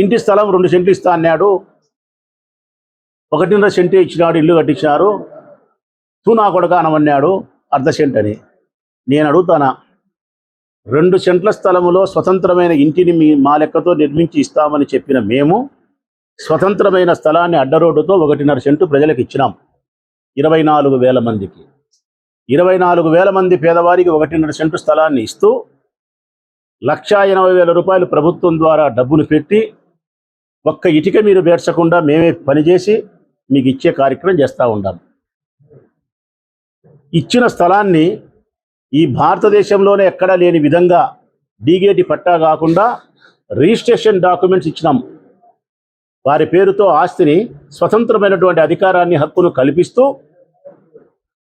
ఇంటి స్థలం రెండు సెంట్లు ఇస్తా అన్నాడు. ఒకటిన్నర సెంటు ఇచ్చినాడు ఇల్లు కట్టించినారు. తూ నా కొడుక అనమన్నాడు అర్ధ సెంట్ అని. నేను అడుగుతానా? రెండు సెంట్ల స్థలములో స్వతంత్రమైన ఇంటిని మీ మా లెక్కతో నిర్మించి ఇస్తామని చెప్పిన మేము స్వతంత్రమైన స్థలాన్ని అడ్డరోడ్డుతో ఒకటిన్నర సెంటు ప్రజలకు ఇచ్చినాం. ఇరవై నాలుగు వేల మందికి. ఇరవై నాలుగు వేల మంది పేదవారికి ఒకటిన్నర సెంటు స్థలాన్ని ఇస్తూ లక్షా ఎనభై వేల రూపాయలు ప్రభుత్వం ద్వారా డబ్బులు పెట్టి ఒక్క ఇటుక మీరు బేర్చకుండా మేమే పనిచేసి మీకు ఇచ్చే కార్యక్రమం చేస్తూ ఉంటాం ఇచ్చిన స్థలాన్ని ఈ భారతదేశంలోనే ఎక్కడా లేని విధంగా డీగేటి పట్టా కాకుండా రిజిస్ట్రేషన్ డాక్యుమెంట్స్ ఇచ్చినాం. వారి పేరుతో ఆస్తిని స్వతంత్రమైనటువంటి అధికారాన్ని హక్కును కల్పిస్తూ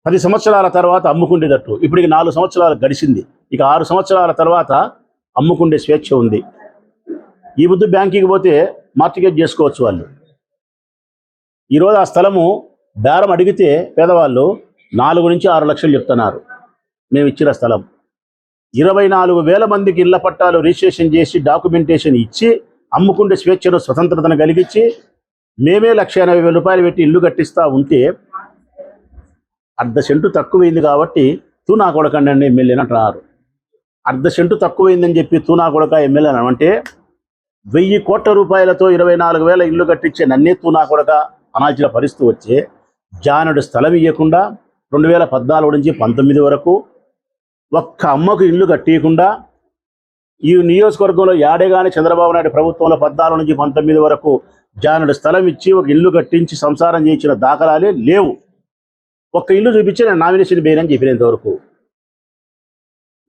పది సంవత్సరాల తర్వాత అమ్ముకుండేటట్టు ఇప్పటికి నాలుగు సంవత్సరాలు గడిచింది. ఇక ఆరు సంవత్సరాల తర్వాత అమ్ముకుండే స్వేచ్ఛ ఉంది. ఈ బుద్ధి బ్యాంకింగ్ పోతే మార్టిగేట్ చేసుకోవచ్చు వాళ్ళు. ఈరోజు ఆ స్థలము బేరం అడిగితే పేదవాళ్ళు నాలుగు నుంచి ఆరు లక్షలు చెప్తున్నారు. మేము ఇచ్చిన స్థలం. ఇరవై నాలుగు వేల మందికి ఇళ్ళ పట్టాలు రిజిస్ట్రేషన్ చేసి డాక్యుమెంటేషన్ ఇచ్చి అమ్ముకుంటే స్వేచ్ఛను స్వతంత్రతను కలిగించి మేమే లక్ష ఎనభై వేల రూపాయలు పెట్టి ఇల్లు కట్టిస్తా ఉంటే అర్ధ సెంటు తక్కువైంది కాబట్టి తూనా కొడకండి అని ఎమ్మెల్యేని అంటున్నారు. అర్ధ సెంటు తక్కువైందని చెప్పి తూనా కొడక ఎమ్మెల్యే అంటే వెయ్యి కోట్ల రూపాయలతో ఇరవై నాలుగు వేల ఇల్లు కట్టించే నన్నెత్తు నా కొడక అనాల్సిన పరిస్థితి వచ్చే జానుడు స్థలం ఇవ్వకుండా రెండు వేల పద్నాలుగు నుంచి పంతొమ్మిది వరకు ఒక్క అమ్మకు ఇల్లు కట్టియకుండా ఈ నియోజకవర్గంలో యాడేగాని చంద్రబాబు నాయుడు ప్రభుత్వంలో పద్నాలుగు నుంచి పంతొమ్మిది వరకు జానుడు స్థలం ఇచ్చి ఒక ఇల్లు కట్టించి సంసారం చేయించిన దాఖలాలే లేవు. ఒక్క ఇల్లు చూపించి నేను నామినేషన్ వేయనని చెప్పినంతవరకు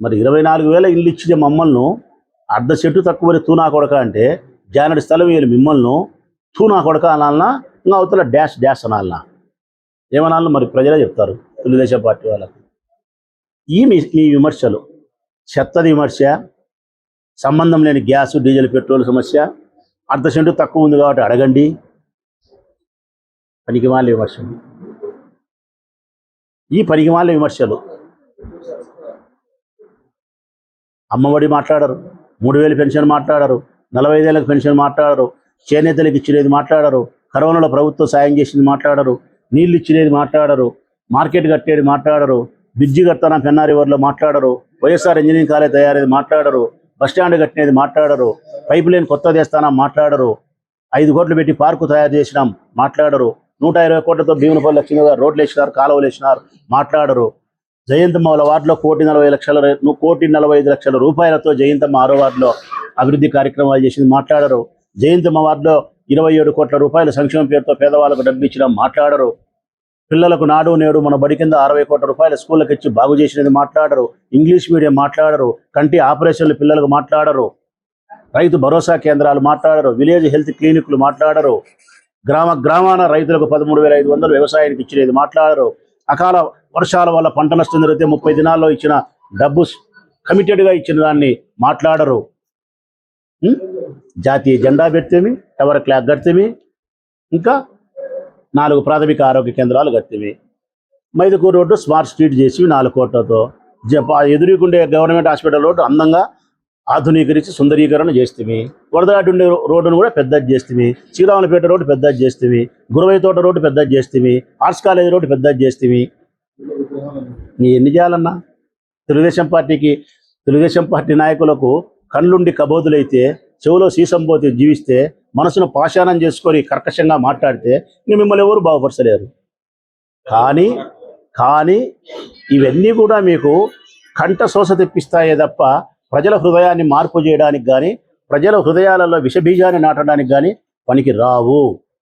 మరి ఇరవై నాలుగు వేల ఇల్లు ఇచ్చిన మమ్మల్ని అర్ధ చెట్టు తక్కువ తూనా కొడక అంటే జానడి స్థలం వేలు మిమ్మల్ని తూనా కొడక అనాలన్నా ఇంకా అవతల డాష్ డాష్ అనాలన్నా ఏమనాలను మరి ప్రజలే చెప్తారు తెలుగుదేశం పార్టీ వాళ్ళకు. ఈ మీ మీ విమర్శలు చెత్తది విమర్శ సంబంధం లేని గ్యాస్ డీజిల్ పెట్రోల్ సమస్య అర్ధ సెంటు తక్కువ ఉంది కాబట్టి అడగండి. పనికి విమర్శలు. ఈ పనికి వాళ్ళ విమర్శలు అమ్మఒడి మాట్లాడరు. మూడు వేలు పెన్షన్ మాట్లాడరు నలభై ఐదేళ్ళకి పెన్షన్ మాట్లాడరు చేనేతలకు ఇచ్చినది మాట్లాడరు కరోనాలో ప్రభుత్వం సాయం చేసింది మాట్లాడరు నీళ్ళు ఇచ్చినది మాట్లాడరు మార్కెట్ కట్టేది మాట్లాడరు బ్రిడ్జి కడతానా పెన్నా రివర్లో మాట్లాడరు వైఎస్ఆర్ ఇంజనీరింగ్ కాలేజ్ తయారేది మాట్లాడరు బస్టాండ్ కట్టినది మాట్లాడరు పైప్ లైన్ కొత్త తెస్తానా మాట్లాడరు ఐదు కోట్లు పెట్టి పార్కు తయారు చేసినాం మాట్లాడరు నూట ఇరవై కోట్లతో భీములపల్లి లక్ష్మీ గారు రోడ్లు వేసినారు కాలువలు వేసినారు మాట్లాడరు. జయంతమ్మల వార్డులో కోటి నలభై లక్షల కోటి నలభై ఐదు లక్షల రూపాయలతో జయంతమ్మ ఆరో వార్డులో అభివృద్ధి కార్యక్రమాలు చేసింది మాట్లాడరు. జయంతమ్మ వార్డులో ఇరవై ఏడు కోట్ల రూపాయల సంక్షేమ పేరుతో పేదవాళ్ళకు డబ్బు ఇచ్చిన మాట్లాడరు. పిల్లలకు నాడు నేడు మన బడి కింద అరవై కోట్ల రూపాయల స్కూళ్ళకి ఇచ్చి బాగు చేసినది మాట్లాడరు. ఇంగ్లీష్ మీడియం మాట్లాడరు. కంటి ఆపరేషన్లు పిల్లలకు మాట్లాడరు. రైతు భరోసా కేంద్రాలు మాట్లాడరు. విలేజ్ హెల్త్ క్లినిక్లు మాట్లాడరు. గ్రామ గ్రామాన రైతులకు పదమూడు వేల ఐదు వందలు వ్యవసాయానికి ఇచ్చినది మాట్లాడరు. అకాల వర్షాల వల్ల పంట నష్టం జరిగితే ముప్పై దినాల్లో ఇచ్చిన డబ్బు కమిటెడ్గా ఇచ్చిన దాన్ని మాట్లాడరు. జాతీయ జెండా పెడితేమి టవర్ క్లాక్ కడితేమి ఇంకా నాలుగు ప్రాథమిక ఆరోగ్య కేంద్రాలు కడితేమి. మైదుకూరు రోడ్డు స్మార్ట్ స్ట్రీట్ చేసి నాలుగు కోట్లతో. ఎదురుకుండే గవర్నమెంట్ హాస్పిటల్ రోడ్డు అందంగా ఆధునీకరించి సుందరీకరణ చేస్తుంది వరదలాటి ఉండే రోడ్డును కూడా పెద్దది చేస్తుంది శ్రీరాములపేట రోడ్డు పెద్దది చేస్తుంది గురవై తోట రోడ్డు పెద్దది చేస్తుంది ఆర్ట్స్ కాలేజ్ రోడ్డు పెద్దది చేస్తుంది ఎన్ని చేయాలన్నా? తెలుగుదేశం పార్టీకి తెలుగుదేశం పార్టీ నాయకులకు కళ్ళుండి కబోదులైతే చెవులో సీసం పోతే జీవిస్తే మనసును పాషాణం చేసుకొని కర్కశంగా మాట్లాడితే ఇంక మిమ్మల్ని ఎవరు బాగుపరచలేరు. కానీ కానీ ఇవన్నీ కూడా మీకు కంట శోష తెప్పిస్తాయే తప్ప ప్రజల హృదయాన్ని మార్పు చేయడానికి కానీ ప్రజల హృదయాలలో విషబీజాన్ని నాటడానికి కానీ పనికి రావు.